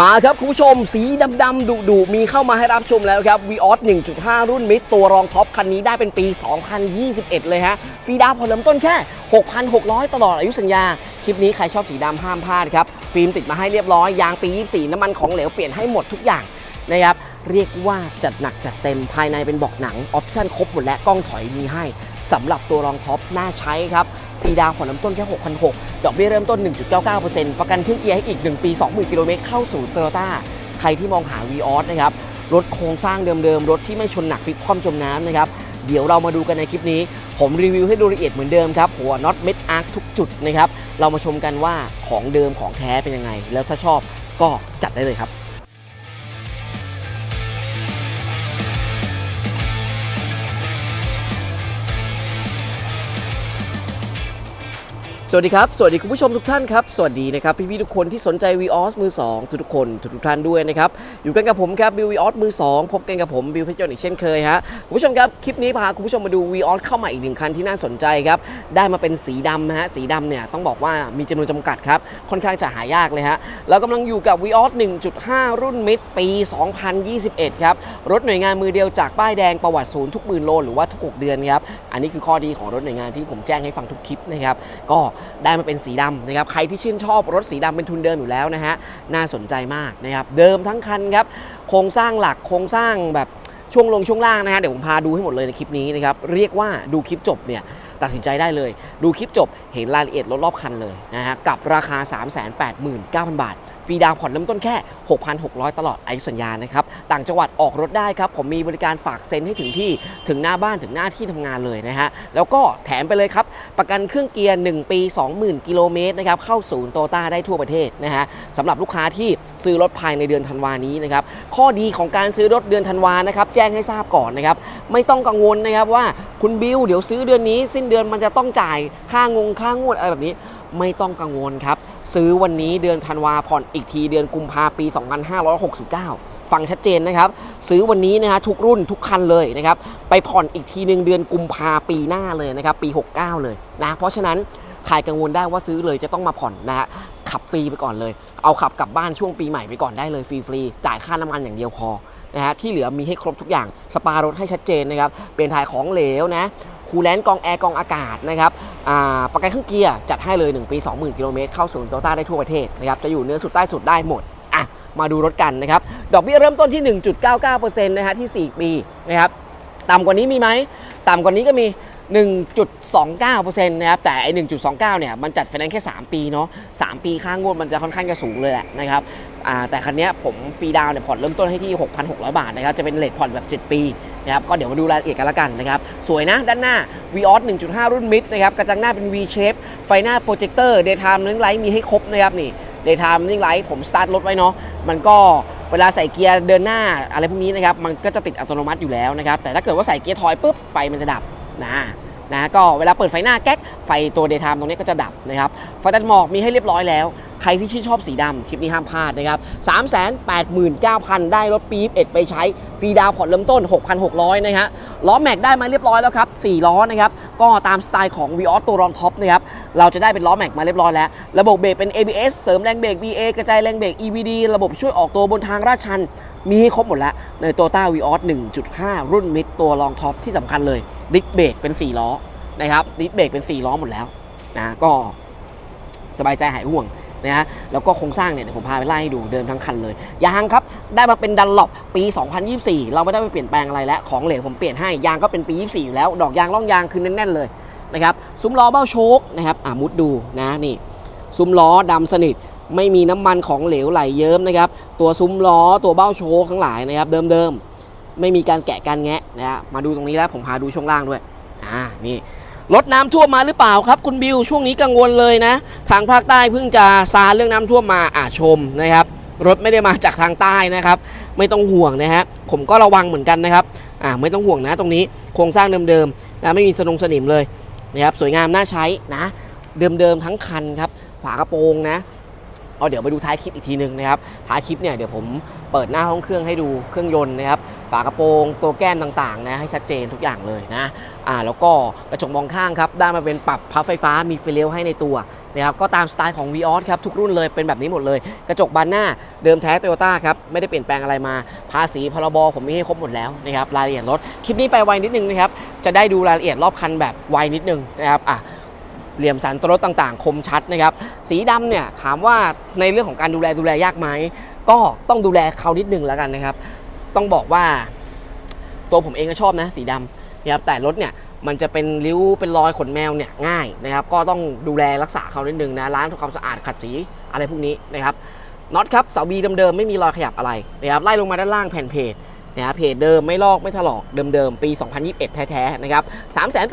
มาครับคุณผู้ชมสีดำๆดุดุมีเข้ามาให้รับชมแล้วครับ v ีออส1.5 รุ่นมิดตัวรองท็อปคันนี้ได้เป็นปี 2021 เลยฮะฟรีดาวผ่อนเริ่มต้นแค่ 6,600 ตลอดอายุสัญญา คลิปนี้ใครชอบสีดำห้ามพลาดครับ ฟิล์มติดมาให้เรียบร้อย ยางปี 24 น้ำมันของเหลวเปลี่ยนให้หมดทุกอย่างนะครับเรียกว่าจัดหนักจัดเต็มภายในเป็นบอกหนังออปชั่นครบหมดและกล้องถอยมีให้สำหรับตัวรองท็อปน่าใช้ครับ ฟรีดาวผ่อนเริ่มต้นแค่6,600 ดอกเบี้ยเริ่มต้น 1.99%ประกันเครื่องเกียร์ให้อีก 1 ปี 20,000 กิโลเมตรเข้าสู่โตโยต้าใครที่มองหา v ีออสนะครับรถโครงสร้างเดิมๆ รถที่ไม่ชนหนักพลิกคว่ำจมน้ำนะครับ เดี๋ยวเรามาดูกันในคลิปนี้ ผมรีวิวให้ดูละเอียดเหมือนเดิมครับ หัวน็อตเม็ดอาร์คทุกจุดนะครับ เรามาชมกันว่าของเดิมของแท้เป็นยังไง แล้วถ้าชอบก็จัดได้เลยครับ สวัสดีครับ สวัสดีคุณผู้ชมทุกท่านครับ สวัสดีนะครับพี่ๆทุกคนที่สนใจ v ีออสมือ 2 ทุกๆคนทุกๆท่านด้วยนะครับ อยู่กันกับผมครับบิววีออสมือ 2 พบกันกับผมบิวเพชรยนต์อีกเช่นเคยฮะคุณผู้ชมครับ คลิปนี้พาคุณผู้ชมมาดู v ีออสเข้ามาอีกหนึ่งคันที่น่าสนใจครับ ได้มาเป็นสีดำนะฮะสีดำเนี่ยต้องบอกว่ามีจำนวนจำกัดครับ ค่อนข้างจะหายากเลยฮะเรากำลังอยู่กับ v ีออส1.5 รุ่นมิดปี 2021 ครับรถหน่วยงานมือเดียวจากป้ายแดงประวัติศูนย์ทุกหมื่นโลหรือว่าทุก6เดือนครับอันนี้คือข้อดีของรถหน่วยงานที่ผมแจ้งให้ฟังทุกคลิปนะครับก็ได้มาเป็นสีดำนะครับ ใครที่ชื่นชอบรถสีดำเป็นทุนเดิมอยู่แล้วนะฮะ น่าสนใจมากนะครับ เดิมทั้งคันครับ โครงสร้างหลัก โครงสร้างแบบช่วงลงช่วงล่างนะฮะ เดี๋ยวผมพาดูให้หมดเลยในคลิปนี้นะครับ เรียกว่าดูคลิปจบเนี่ยตัดสินใจได้เลย ดูคลิปจบเห็นรายละเอียดรถรอบคันเลยนะฮะ กับราคา 389,000 บาท ฟรีดาวผ่อนเริ่มต้นแค่ 6,600 ตลอดอายุสัญญานะครับต่างจังหวัดออกรถได้ครับ ผมมีบริการฝากเซ็นให้ถึงที่ถึงหน้าบ้านถึงหน้าที่ทำงานเลยนะฮะแล้วก็แถมไปเลยครับ ประกันเครื่องเกียร์ 1 ปี 20,000 กิโลเมตรนะครับเข้าศูนย์โตต้าได้ทั่วประเทศนะฮะสำหรับลูกค้าที่ซื้อรถภายในเดือนธันวานี้นะครับข้อดีของการซื้อรถเดือนธันวานะครับแจ้งให้ทราบก่อนนะครับไม่ต้องกังวลนะครับว่าคุณบิวเดี๋ยวซื้อเดือนนี้ สิ้นเดือนมันจะต้องจ่ายค่างงค่างวดอะไรแบบนี้ ไม่ต้องกังวลครับ ซื้อวันนี้เดือนธันวาผ่อนอีกทีเดือนกุมภาปี 2569 ฟังชัดเจนนะครับ ซื้อวันนี้นะฮะทุกรุ่นทุกคันเลยนะครับ ไปผ่อนอีกทีหนึ่งเดือนกุมภาปีหน้าเลยนะครับ ปี 69 เลยนะ เพราะฉะนั้นใครกังวลได้ว่าซื้อเลยจะต้องมาผ่อนนะฮะขับฟรีไปก่อนเลย เอาขับกลับบ้านช่วงปีใหม่ไปก่อนได้เลยฟรีๆจ่ายค่าน้ำมันอย่างเดียวพอนะฮะที่เหลือมีให้ครบทุกอย่างสปารถให้ชัดเจนนะครับเปลี่ยนถ่ายของเหลวนะ คูลแลนต์กองแอร์กองอากาศนะครับอ่าประกันเครื่องเกียร์จัดให้เลย 1 ปี 20,000กิโลเมตรเข้าศูนย์โตต้าได้ทั่วประเทศนะครับจะอยู่เนื้อสุดใต้สุดได้หมดอะมาดูรถกันนะครับดอกเบี้ยเริ่มต้นที่ 1.99%นะฮะที่ 4 ปีนะครับต่ำกว่านี้มีไหมต่ำกว่านี้ก็มี 1.29%นะครับแต่ไอ้1.29 เนี่ย มันจัดไฟแนนซ์แค่ 3 ปีเนาะ3ปีค่างวดมันจะค่อนข้างจะสูงเลยแหละนะครับ แต่คันนี้ผมฟรีดาวเนี่ยผ่อนเริ่มต้นให้ที่ 6,600 บาทนะครับจะเป็นเลทผ่อนแบบ 7 ปีนะครับก็เดี๋ยวมาดูรายละเอียดกันละกันนะครับสวยนะด้านหน้า v ีออส1.5 รุ่นมิดนะครับกระจังหน้าเป็น V shape ไฟหน้าโปรเจคเตอร์ daytime running light มีให้ครบนะครับนี่ daytime running light ผมสตาร์ทรถไว้เนาะมันก็เวลาใส่เกียร์เดินหน้าอะไรพวกนี้นะครับมันก็จะติดอัตโนมัติอยู่แล้วนะครับแต่ถ้าเกิดว่าใส่เกียร์ถอยปุ๊บไฟมันจะดับนะนะก็เวลาเปิดไฟหน้าแก๊กไฟตัว daytime ตรงนี้ก็จะดับนะครับไฟตัดหมอกมีให้เรียบร้อยแล้ว ใครที่ชื่นชอบสีดำคลิปนี้ห้ามพลาดนะครับ 389,000 ได้รถปี๊บ1ไปใช้ฟรีดาวน์ผ่อนเริ่มต้น 6,600 นะฮะ ล้อแม็กได้มาเรียบร้อยแล้วครับ 4 ล้อนะครับ ก็ตามสไตล์ของ v ีออสตัวรองท็อปนะครับ เราจะได้เป็นล้อแม็กมาเรียบร้อยแล้ว ระบบเบรกเป็น ABS เสริมแรงเบรก BA กระจายแรงเบรก EVD ระบบช่วยออกตัวบนทางราชัน มีให้ครบหมดแล้ว ในตัวต้า v ีออส1.5 รุ่นมิดตัวรองท็อปที่สำคัญเลยดิสเบรกเป็น 4 ล้อนะครับดิสเบรกเป็น 4 ล้อหมดแล้วนะก็สบายใจหายห่วง นะฮะแล้วก็โครงสร้างเนี่ยเดี๋ยวผมพาไปไล่ดูเดิมทั้งคันเลยยางครับได้มาเป็นดันหลบปี 2024 เราไม่ได้ไปเปลี่ยนแปลงอะไรแล้วของเหลวผมเปลี่ยนให้ยางก็เป็นปี 24 อยู่แล้ว ดอกยางร่องยางคือแน่นๆเลยนะครับซุ้มล้อเบ้าโชคนะครับอ่ามุดดูนะนี่ซุ้มล้อดำสนิทไม่มีน้ำมันของเหลวไหลเยิ้มนะครับตัวซุ้มล้อตัวเบ้าโชคทั้งหลายนะครับเดิมๆไม่มีการแกะการแงะนะฮะมาดูตรงนี้แล้วผมพาดูช่วงล่างด้วยอ่านี่ รถน้ำท่วมมาหรือเปล่าครับ คุณบิวช่วงนี้กังวลเลยนะ ทางภาคใต้เพิ่งจะซาเรื่องน้ำท่วมมาอ่าชมนะครับ รถไม่ได้มาจากทางใต้นะครับ ไม่ต้องห่วงนะฮะผมก็ระวังเหมือนกันนะครับอ่าไม่ต้องห่วงนะตรงนี้โครงสร้างเดิมๆนะไม่มีสนงสนิมเลยนะครับสวยงามน่าใช้นะ เดิมๆทั้งคันครับ ฝากระโปรงนะ เอาเดี๋ยวไปดูท้ายคลิปอีกทีหนึงนะครับท้ายคลิปเนี่ยเดี๋ยวผมเปิดหน้าห้องเครื่องให้ดูเครื่องยนต์นะครับฝากระโปรงตัวแก้มต่างๆนะให้ชัดเจนทุกอย่างเลยนะอ่าแล้วก็กระจกมองข้างครับได้มาเป็นปรับพับไฟฟ้ามีไฟเลี้ยวให้ในตัวนะครับก็ตามสไตล์ของ v ีออสครับทุกรุ่นเลยเป็นแบบนี้หมดเลย กระจกบานหน้าเดิมแท้โตโยต้าครับไม่ได้เปลี่ยนแปลงอะไรมา ภาษีพรบผมมีให้ครบหมดแล้วนะครับรายละเอียดรถคลิปนี้ไปไวนิดนึงนะครับจะได้ดูรายละเอียดรอบคันแบบไวนิดนึงนะครับอะ เหลี่ยมสันตรถต่างๆ คมชัดนะครับ สีดำเนี่ยถามว่าในเรื่องของการดูแลดูแลยากไหมก็ต้องดูแลเขานิดนึงแล้วกันนะครับ ต้องบอกว่า ตัวผมเองก็ชอบนะ สีดำนะครับแต่รถเนี่ยมันจะเป็นริ้วเป็นรอยขนแมวเนี่ยง่ายนะครับ ก็ต้องดูแลรักษาเขานิดนึงนะล้างทำความสะอาดขัดสีอะไรพวกนี้นะครับน็อตครับเสาบีเดิมๆไม่มีรอยขยับอะไรนะครับไล่ลงมาด้านล่างแผ่นเพจ นะครับเพจเดิมไม่ลอกไม่ถลอกเดิมๆ ปี 2021 แท้ๆ นะครับ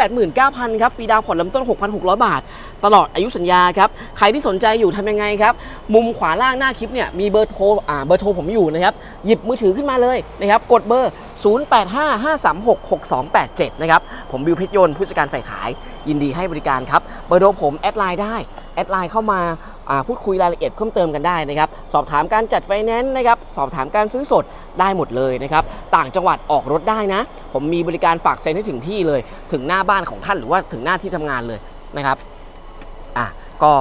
389,000 ครับฟรีดาวน์ผ่อนเริ่มต้น 6,600 บาท ตลอดอายุสัญญาครับ ใครที่สนใจอยู่ทำยังไงครับ มุมขวาล่างหน้าคลิปเนี่ยมีเบอร์โทรอ่าเบอร์โทรผมอยู่นะครับ หยิบมือถือขึ้นมาเลยนะครับ กดเบอร์ 0855366287 นะครับ ผมบิวเพชรยนต์ผู้จัดการฝ่ายขาย ยินดีให้บริการครับ เบอร์โทรผม แอดไลน์ได้ แอดไลน์เข้ามาพูดคุยรายละเอียดเพิ่มเติมกันได้นะครับ สอบถามการจัดไฟแนนซ์นะครับ สอบถามการซื้อสดได้หมดเลยนะครับ ต่างจังหวัดออกรถได้นะ ผมมีบริการฝากเซ็นให้ถึงที่เลย ถึงหน้าบ้านของท่านหรือว่าถึงหน้าที่ทำงานเลยนะครับ อะ ก็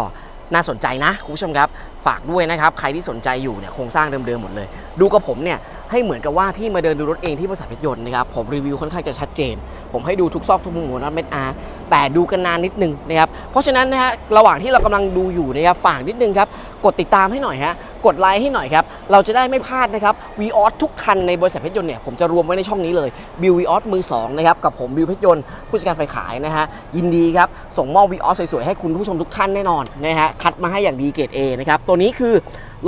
น่าสนใจนะคุณผู้ชมครับ ฝากด้วยนะครับ ใครที่สนใจอยู่เนี่ยโครงสร้างเดิมๆหมดเลย ดูกับผมเนี่ยให้เหมือนกับว่าพี่มาเดินดูรถเองที่บริษัทพิยนต์นะครับผมรีวิวค่อนข้างจะชัดเจน ผมให้ดูทุกซอกทุกมุมของรถเมดอาร์แต่ดูกันนานนิดนึงนะครับเพราะฉะนั้นนะฮะระหว่างที่เรากำลังดูอยู่นะครับฝากนิดนึงครับกดติดตามให้หน่อยฮะกดไลค์ให้หน่อยครับเราจะได้ไม่พลาดนะครับวีออสทุกคันในบริษัทเพชรยนต์เนี่ยผมจะรวมไว้ในช่องนี้เลยบิววีออสมือสองนะครับกับผมบิวเพชรยนต์ผู้จัดการฝ่ายขายนะฮะยินดีครับส่งมอบวีออสสวยๆให้คุณผู้ชมทุกท่านแน่นอนนะฮะคัดมาให้อย่างดีเกรด A นะครับตัวนี้คือ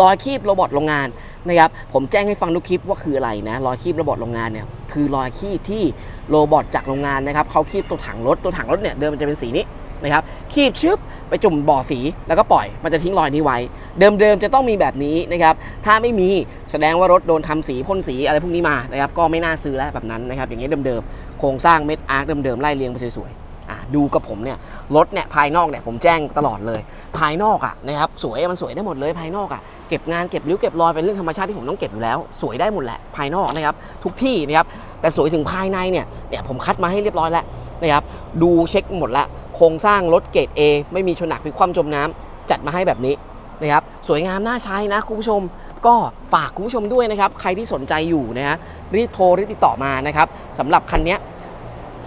รอยคีบโรบอทโรงงานนะครับผมแจ้งให้ฟังทุกคลิปว่าคืออะไรนะรอยคีบโรบอทโรงงานเนี่ยคือรอยคีบที่ โรบอทจากโรงงานนะครับเขาคีบตัวถังรถตัวถังรถเนี่ยเดิมมันจะเป็นสีนี้นะครับคีบชึบไปจุ่มบ่อสีแล้วก็ปล่อยมันจะทิ้งรอยนี้ไว้ เดิมๆจะต้องมีแบบนี้นะครับถ้าไม่มีแสดงว่ารถโดนทำสีพ่นสีอะไรพวกนี้มานะครับก็ไม่น่าซื้อแล้วแบบนั้นนะครับอย่างนี้ยเดิมๆโครงสร้างเม็ดอาร์คเดิมๆไล่เรียงไปสวยๆอะดูกับผมเนี่ยรถเนี่ยภายนอกเนี่ยผมแจ้งตลอดเลย ภายนอกอะนะครับสวยมันสวยได้หมดเลยภายนอกอะ เก็บงานเก็บริ้วเก็บรอยเป็นเรื่องธรรมชาติที่ผมต้องเก็บอยู่แล้ว สวยได้หมดแหละภายนอกนะครับทุกที่นะครับแต่สวยถึงภายในเนี่ยเนี่ยผมคัดมาให้เรียบร้อยแล้วนะครับดูเช็คหมดแล้วโครงสร้างรถเกรด A ไม่มีชนหนักพิคว่ำจมน้ำจัดมาให้แบบนี้นะครับสวยงามน่าใช้นะคุณผู้ชมก็ฝากคุณผู้ชมด้วยนะครับ ใครที่สนใจอยู่นะฮะรีบโทรรีบติดต่อมานะครับสำหรับคันนี้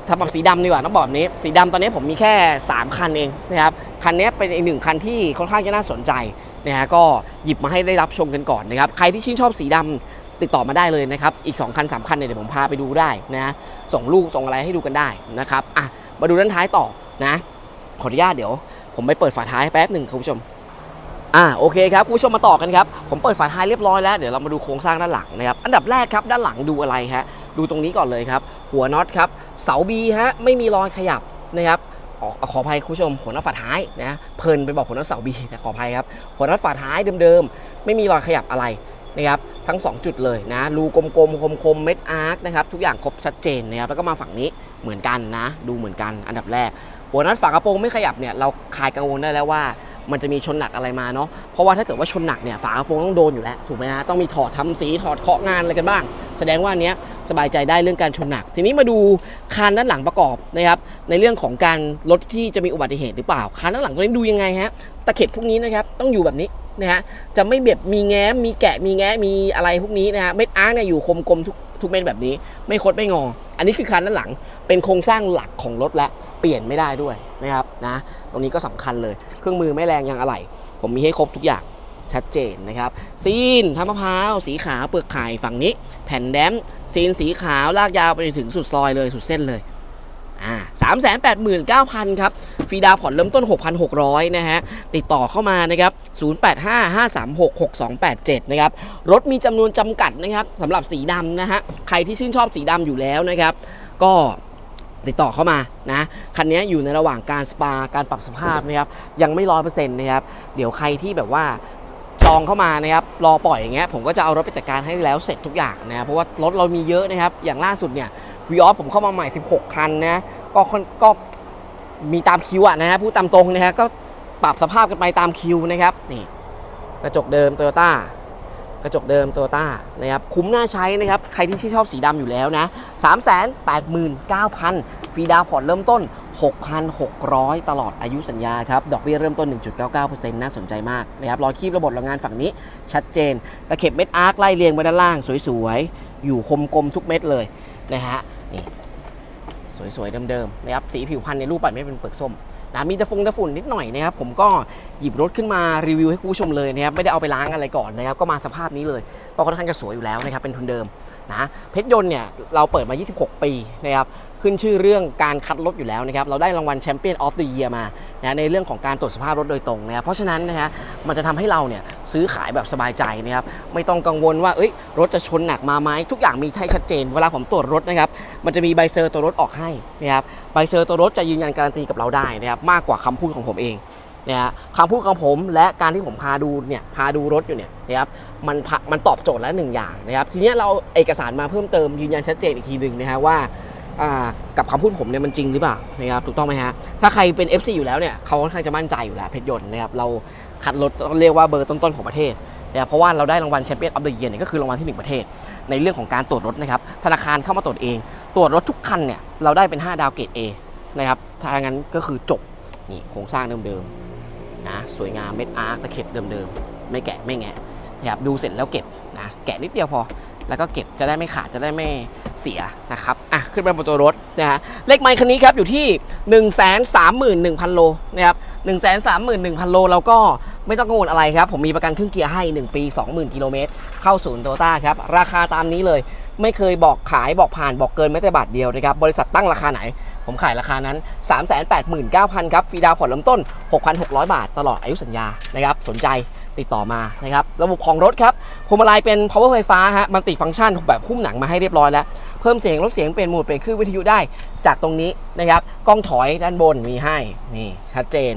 ทำแบบสีดำดีกว่าต้องบอกนี้ สีดำตอนนี้ผมมีแค่ 3 คันเองนะครับคันนี้เป็นอีกหนึ่งคันที่ค่อนข้างจะน่าสนใจ นะฮะก็หยิบมาให้ได้รับชมกันก่อนนะครับ ใครที่ชื่นชอบสีดำติดต่อมาได้เลยนะครับ อีก 2 คัน 3 คันเนี่ยเดี๋ยวผมพาไปดูได้นะส่งรูปส่งอะไรให้ดูกันได้นะครับอะมาดูด้านท้ายต่อนะ ขออนุญาตเดี๋ยว ผมไปเปิดฝาท้ายแป๊บหนึ่งคุณผู้ชมอ่าโอเคครับคุณผู้ชมมาต่อกันครับ ผมเปิดฝาท้ายเรียบร้อยแล้วเดี๋ยวเรามาดูโครงสร้างด้านหลังนะครับอันดับแรกครับด้านหลังดูอะไรฮะดูตรงนี้ก่อนเลยครับ หัวน็อตครับเสาบีฮะไม่มีรอยขยับนะครับ ขอขออภัยคุณผู้ชมหัวน็อตฝาท้ายนะเพลินไปบอกหัวน็อตเสาบีนะขออภัยครับหัวน็อตฝาท้ายเดิมๆ ไม่มีรอยขยับอะไรนะครับทั้ง 2 จุดเลยนะรูกลมๆคมๆเม็ดอาร์คนะครับทุกอย่างครบชัดเจนนะครับแล้วก็มาฝั่งนี้เหมือนกันนะ ดูเหมือนกันอันดับแรก หัวน็อตฝากระโปรงไม่ขยับเนี่ยเราคลายกังวลได้แล้วว่า มันจะมีชนหนักอะไรมาเนาะเพราะว่าถ้าเกิดว่าชนหนักเนี่ยฝากระโปรงต้องโดนอยู่แล้วถูกไหมฮะต้องมีถอดทำสีถอดเคาะงานอะไรกันบ้าง แสดงว่าอันเนี้ยสบายใจได้เรื่องการชนหนัก ทีนี้มาดูคานด้านหลังประกอบนะครับในเรื่องของการรถที่จะมีอุบัติเหตุหรือเปล่าคานด้านหลังตัวนี้ดูยังไงฮะตะเข็บพวกนี้นะครับต้องอยู่แบบนี้นะฮะจะไม่แบบมีแง้มมีแกะมีแง้มีอะไรพวกนี้นะฮะเม็ดอาร์คเนี่ยอยู่คมกลมทุกทุกเม็ดแบบนี้ ไม่คดไม่งอ อันนี้คือคานด้านหลังเป็นโครงสร้างหลักของรถและเปลี่ยนไม่ได้ด้วย นะครับนะตรงนี้ก็สำคัญเลย เครื่องมือไม่แรงยังอะไหล่ผมมีให้ครบทุกอย่างชัดเจนนะครับ ซีนทำมะพร้าว สีขาวเปลือกไข่ฝั่งนี้ แผ่นแดมซีนสีขาวลากยาวไปถึงสุดซอยเลยสุดเส้นเลยอ่าสามแสนแปดหมื่นเก้าพันครับฟีดาผ่อนเริ่มต้น 6,600 นะฮะ ติดต่อเข้ามานะครับ 0855366287 นะครับ รถมีจำนวนจำกัดนะครับสำหรับสีดำนะฮะ ใครที่ชื่นชอบสีดำอยู่แล้วนะครับ ก็ ติดต่อเข้ามานะคันนี้อยู่ในระหว่างการสปาการปรับสภาพนะครับยังไม่ร้อยเปอร์เซ็นต์นะครับเดี๋ยวใครที่แบบว่าจองเข้ามานะครับรอปล่อยอย่างเงี้ยผมก็จะเอารถไปจัดการให้แล้วเสร็จทุกอย่างนะเพราะว่ารถเรามีเยอะนะครับอย่างล่าสุดเนี่ยวีออสผมเข้ามาใหม่ 16 คันนะก็ก็มีตามคิวอะนะฮะพูดตามตรงนะฮะก็ปรับสภาพกันไปตามคิวนะครับนี่กระจกเดิมโตโยต้า กระจกเดิมโตโยต้านะครับคุ้มน่าใช้นะครับ ใครที่ชื่นชอบสีดำอยู่แล้วนะ3 8 9 0 0 0ฟรีดาวผ่อนเริ่มต้น 6,600 ตลอดอายุสัญญาครับ ดอกเบี้ยเริ่มต้น 1.99%น่าสนใจมากนะครับรอยคีบระบบโรงงานฝั่งนี้ชัดเจนตะเข็บเม็ดอาร์คไล่เรียงไปด้านล่าง สวยๆ อยู่คมกลมทุกเม็ดเลยนะฮะนี่สวยๆเดิมๆนะครับสีผิวพันธุ์ในรูปปัดไม่เป็นเปลือกส้ม นะมีตะฟงตะฝุ่นนิดหน่อยนะครับผมก็หยิบรถขึ้นมารีวิวให้คุณผู้ชมเลยนะครับไม่ได้เอาไปล้างอะไรก่อนนะครับก็มาสภาพนี้เลยก็ค่อนข้างจะสวยอยู่แล้วนะครับเป็นทุนเดิมนะเพชรยนต์เนี่ยเราเปิดมา 26 ปีนะครับ ขึ้นชื่อเรื่องการคัดรถอยู่แล้วนะครับ เราได้รางวัลแชมเปี้ยนออฟเดอะเยียร์มานะในเรื่องของการตรวจสภาพรถโดยตรงนะครับเพราะฉะนั้นนะฮะมันจะทำให้เราเนี่ยซื้อขายแบบสบายใจนะครับไม่ต้องกังวลว่าเอ้ยรถจะชนหนักมาไหมทุกอย่างมีใช่ชัดเจน เวลาผมตรวจรถนะครับมันจะมีใบเซอร์ตัวรถออกให้นะครับใบเซอร์ตัวรถจะยืนยันการันตีกับเราได้นะครับมากกว่าคำพูดของผมเองนะฮะคำพูดของผมและการที่ผมพาดูเนี่ยพาดูรถอยู่เนี่ยนะครับมันมันตอบโจทย์แล้วหนึ่งอย่างนะครับทีนี้เราเอกสารมาเพิ่มเติมยืนยันชัดเจนอีกทีหนึ่งนะฮะว่า กับคำพูดผมเนี่ยมันจริงหรือเปล่านะครับถูกต้องไหมฮะถ้าใครเป็น FC อยู่แล้วเนี่ยเขาค่อนข้างจะมั่นใจอยู่แล้วเพชรยนต์นะครับเราคัดรถเรียกว่าเบอร์ต้นๆของประเทศนะครับเพราะว่าเราได้รางวัลแชมเปี้ยนออฟเดอะเยียร์เนี่ยก็คือรางวัลที่หนึ่งประเทศ ในเรื่องของการตรวจรถนะครับธนาคารเข้ามาตรวจเอง ตรวจรถทุกคันเนี่ยเราได้เป็น 5 ดาวเกรด A นะครับถ้างั้นก็คือจบนี่โครงสร้างเดิมๆนะสวยงามเม็ดอาร์ตะเข็บเดิมๆไม่แกะไม่แงะนะครับดูเสร็จแล้วเก็บนะแกะนิดเดียวพอ แล้วก็เก็บจะได้ไม่ขาดจะได้ไม่เสียนะครับอะ ขึ้นไปบนตัวรถนะฮะเลขไมค์คันนี้ครับอยู่ที่ 1 3 1 0 0 0 โลนะครับ1 3 1 0 0 0 โลเราก็ไม่ต้องกังวลอะไรครับ ผมมีประกันเครื่องเกียร์ให้ 1 ปี 20,000 กิโลเมตร เข้าศูนย์โตต้าครับ ราคาตามนี้เลยไม่เคยบอกขายบอกผ่านบอกเกินแม้แต่บาทเดียวนะครับบริษัทตั้งราคาไหน ผมขายราคานั้น 389,000 ครับฟรีดาวผ่อนเริ่มต้น 6,600 บาทตลอดอายุสัญญานะครับสนใจ ติดต่อมานะครับระบบของรถครับพวงมาลัยเป็น power ไฟฟ้าฮะมันติฟังก์ชันแบบหุ้มหนังมาให้เรียบร้อยแล้วเพิ่มเสียงลดเสียงเปลี่ยนโหมดเปลี่ยนคลื่นวิทยุได้จากตรงนี้นะครับกล้องถอยด้านบนมีให้นี่ชัดเจน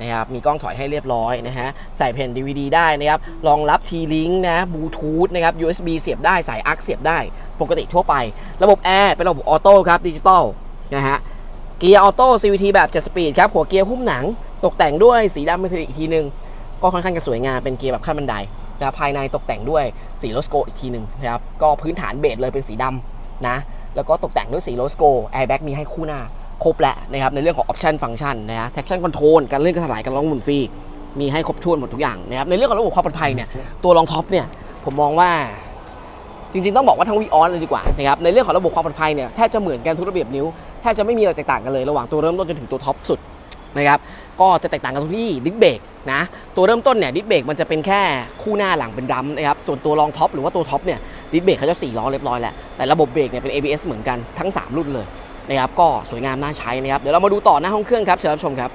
นะครับมีกล้องถอยให้เรียบร้อยนะฮะใส่แผ่น DVD ได้นะครับรองรับ T-Link นะบลูทูธนะครับ USB เสียบได้สายอักเสียบได้ปกติทั่วไป ระบบแอร์เป็นระบบออโต้ครับดิจิตอลนะฮะเกียร์ออโต้ CVT แบบ7สปีดครับหัวเกียร์หุ้มหนังตกแต่งด้วยสีดำเมทัลอีกทีนึง ก็ค่อนข้างจะสวยงามเป็นเกียร์แบบขั้นบันไดนะภายในตกแต่งด้วยสีโลสโกอีกทีหนึ่งนะครับก็พื้นฐานเบสเลยเป็นสีดำนะแล้วก็ตกแต่งด้วยสีโลสโกแอร์แบ็กมีให้คู่หน้าครบแหละนะครับในเรื่องของออปชันฟังก์ชันนะฮะ traction control การเลื่อนการถลายการล้องหมุนฟรีมีให้ครบถ้วนหมดทุกอย่างนะครับในเรื่องของระบบความปลอดภัยเนี่ยตัวรองท็อปเนี่ยผมมองว่าจริงๆต้องบอกว่าทั้งวีออนเลยดีกว่านะครับในเรื่องของระบบความปลอดภัยเนี่ยแทบจะเหมือนกันทุกระเบียบนิ้วแทบจะไม่มีอะไรแตกต่างกันเลยระหว่างตัวเริ่มต้นจนถึงตัวท็อปสุด นะครับก็จะแตกต่างกันตรงที่ดิสเบรกนะตัวเริ่มต้นเนี่ยดิสเบรกมันจะเป็นแค่คู่หน้าหลังเป็นดัมนะครับส่วนตัวรองท็อปหรือว่าตัวท็อปเนี่ยดิสเบรกเขาจะสี่ล้อเรียบร้อยแล้วแต่ระบบเบรกเนี่ยเป็น ABS เหมือนกันทั้ง 3 รุ่นเลยนะครับก็สวยงามน่าใช้นะครับเดี๋ยวเรามาดูต่อหน้าห้องเครื่องครับเชิญรับชมครับ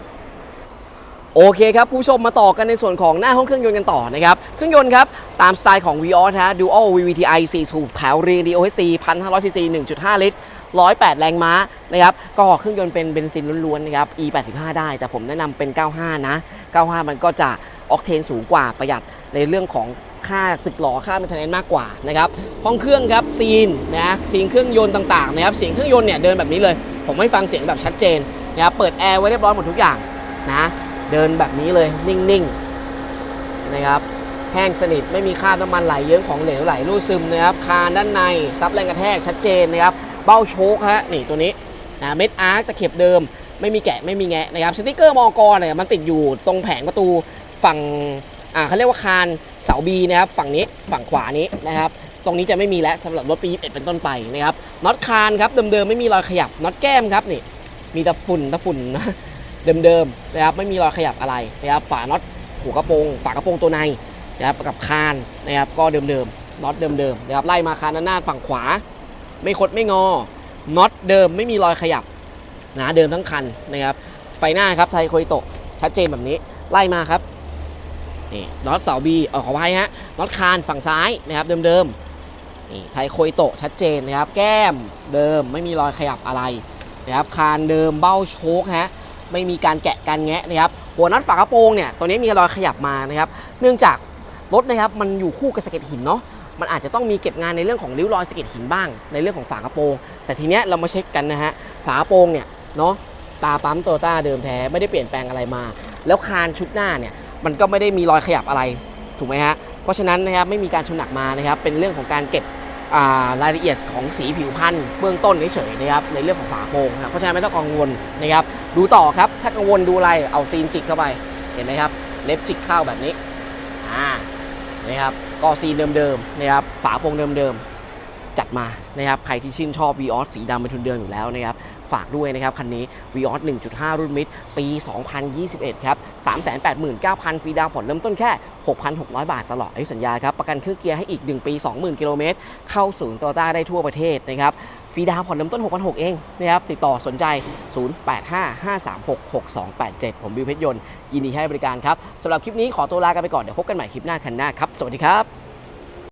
โอเคครับผู้ชมมาต่อกันในส่วนของหน้าห้องเครื่องยนต์กันต่อนะครับเครื่องยนต์ครับตามสไตล์ของ Vios ฮะ Dual VVTi 4สูบแถวเรียง DOHC 1,500 cc 1.5 ลิตร 108 แรงม้านะครับก็เครื่องยนต์เป็นเบนซินล้วนๆนะครับ E85 ได้ แต่ผมแนะนำเป็น 95 นะ 95 มันก็จะออกเทนสูงกว่าประหยัดในเรื่องของค่าสึกหลอค่าเมนเทนเนนมากกว่านะครับห้องเครื่องครับซีนนะซีนเครื่องยนต์ต่างๆนะครับเสียงเครื่องยนต์เนี่ยเดินแบบนี้เลย ผมให้ฟังเสียงแบบชัดเจนนะครับเปิดแอร์ไว้เรียบร้อยหมดทุกอย่างนะเดินแบบนี้เลยนิ่งๆนะครับแห้งสนิทไม่มีคราน้ำมันไหลเยิ้มของเหลวไหลรูดซึมนะครับคานด้านในซับแรงกระแทกชัดเจนนะครับ เบ้าโชคฮะนี่ตัวนี้นะเม็ดอาร์คตะเข็บเดิม ไม่มีแกะไม่มีแงะนะครับสติกเกอร์มอกเนี่ยมันติดอยู่ตรงแผงประตูฝั่งอ่าเขาเรียกว่าคานเสาบีนะครับฝั่งนี้ฝั่งขวานี้นะครับตรงนี้จะไม่มีแล้วสำหรับรถปี21เป็นต้นไปนะครับน็อตคานครับเดิมๆไม่มีรอยขยับน็อตแก้มครับนี่มีแตะฝุ่นแตะฝุ่นนะเดิมๆนะครับไม่มีรอยขยับอะไรนะครับฝาน็อตหัวกระโปรงฝากระโปรงตัวในนะครับกับคานนะครับก็เดิมๆน็อตเดิมๆนะครับไล่มาคานด้านหน้าฝั่งขวา ไม่คดไม่งอน็อตเดิมไม่มีรอยขยับนะเดิมทั้งคันนะครับไฟหน้าครับไทโคยโตะชัดเจนแบบนี้ ไล่มาครับนี่น็อตเสาบีเออขอไว้ฮะน็อตคานฝั่งซ้ายนะครับเดิมๆนี่ไทโคยโตะชัดเจนนะครับ แก้มเดิมไม่มีรอยขยับอะไรนะครับคานเดิมเบ้าโชคฮะไม่มีการแกะการแงะนะครับหัวน็อตฝากระโปรงเนี่ยตัวนี้มีรอยขยับมานะครับ เนื่องจากรถนะครับมันอยู่คู่กับสะเก็ดหินเนาะ มันอาจจะต้องมีเก็บงานในเรื่องของริ้วรอยสะเก็ดหินบ้าง ในเรื่องของฝากระโปรงแต่ทีเนี้ยเรามาเช็คกันนะฮะฝากระโปรงเนี่ยเนาะตาปั๊มโตต้าเดิมแท้ไม่ได้เปลี่ยนแปลงอะไรมา แล้วคานชุดหน้าเนี่ยมันก็ไม่ได้มีรอยขยับอะไรถูกไหมฮะเพราะฉะนั้นนะครับไม่มีการชนหนักมานะครับเป็นเรื่องของการเก็บารายละเอียดของสีผิวพันธุ์เบื้องต้นเฉยๆนะครับในเรื่องของฝาโปรงนะครับเพราะฉะนั้นไม่ต้องกังวลนะครับดูต่อครับถ้ากังวลดูอะไรเอาซีนจิกเข้าไปเห็นไหมครับเล็บจิกเข้าแบบนี้อ่านะครับ กอซีเดิมๆนะครับฝาโปร่งเดิมๆจัดมานะครับใครที่ชื่นชอบ v ีออสสีดำเป็นทุนเดิมอยู่แล้วนะครับฝากด้วยนะครับ คันนี้ v ีออส1.5 รุ่นมิดปี 2021 ครับ 389,000 ฟรีดาวน์ผ่อนเริ่มต้นแค่ 6,600 บาทตลอดอายุสัญญาครับ ประกันเครื่องเกียร์ให้อีก 1 ปี 20,000 กิโลเมตร เข้าศูนย์โตโยต้าได้ทั่วประเทศนะครับ รีดาวผ่อนเริ่มต้น 6,600 เองนะครับ ติดต่อสนใจ 0855366287 ผมบิวเพชรยนต์ยินดีให้บริการครับสำหรับคลิปนี้ขอตัวลากันไปก่อน เดี๋ยวพบกันใหม่คลิปหน้าคันหน้าครับ สวัสดีครับ